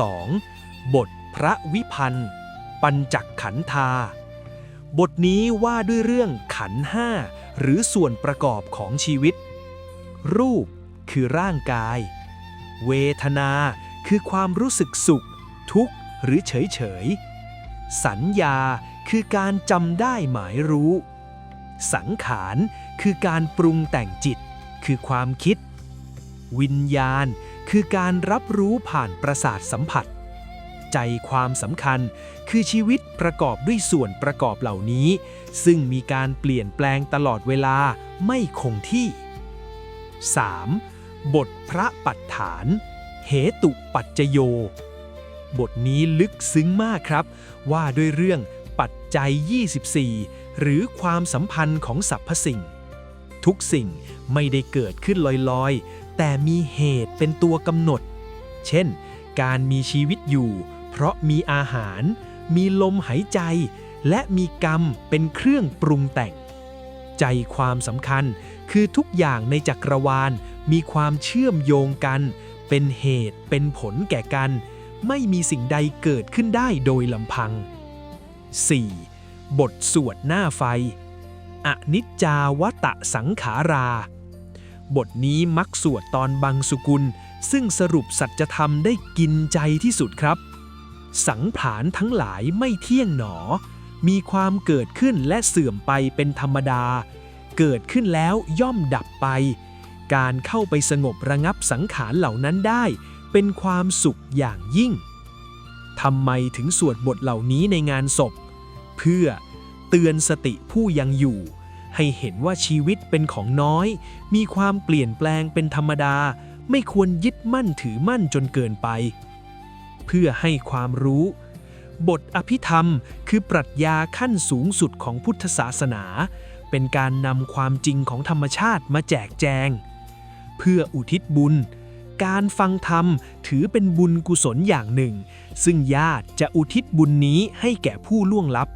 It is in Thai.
2. บทพระวิพันธ์ ปัญจขันธา บทนี้ว่าด้วยเรื่องขันห้าหรือส่วนประกอบของชีวิต รูปคือร่างกาย เวทนาคือความรู้สึกสุข ทุกข์หรือเฉยเฉย สัญญาคือการจำได้หมายรู้ สังขารคือการปรุงแต่งจิต คือความคิด วิญญาณ คือการรับรู้ผ่านประสาทสัมผัส ใจความสำคัญคือชีวิตประกอบด้วยส่วนประกอบเหล่านี้ ซึ่งมีการเปลี่ยนแปลงตลอดเวลาไม่คงที่ 3. บทพระปัฏฐาน เหตุปัจจโย บทนี้ลึกซึ้งมากครับ ว่าด้วยเรื่องปัจจัย 24 หรือความสัมพันธ์ของสรรพสิ่ง ทุกสิ่งไม่ได้เกิดขึ้นลอยๆ แต่มีเหตุเป็นตัวกำหนด เช่น การมีชีวิตอยู่ เพราะมีอาหาร มีลมหายใจ และมีกรรมเป็นเครื่องปรุงแต่ง ใจความสำคัญคือทุกอย่างในจักรวาลมีความเชื่อมโยงกัน เป็นเหตุเป็นผลแก่กัน ไม่มีสิ่งใดเกิดขึ้นได้โดยลำพัง 4. บทสวดหน้าไฟ อนิจจาวตะสังขารา บทนี้มักสวดตอนบังสุกุล ซึ่งสรุปสัจธรรมได้กินใจที่สุดครับ สังผานทั้งหลายไม่เที่ยงหนอ มีความเกิดขึ้นและเสื่อมไปเป็นธรรมดา เกิดขึ้นแล้วย่อมดับไป การเข้าไปสงบระงับสังขารเหล่านั้นได้ เป็นความสุขอย่างยิ่งทำไมถึงสวดบทเหล่านี้ในงานศพ เพื่อเตือนสติผู้ยังอยู่ ให้เห็นว่าชีวิตเป็นของน้อย มีความเปลี่ยนแปลงเป็นธรรมดา ไม่ควรยึดมั่นถือมั่นจนเกินไป เพื่อให้ความรู้ บทอภิธรรมคือปรัชญาขั้นสูงสุดของพุทธศาสนา เป็นการนำความจริงของธรรมชาติมาแจกแจง เพื่ออุทิศบุญ การฟังธรรมถือเป็นบุญกุศลอย่างหนึ่ง ซึ่งญาติจะอุทิศบุญนี้ให้แก่ผู้ล่วงลับ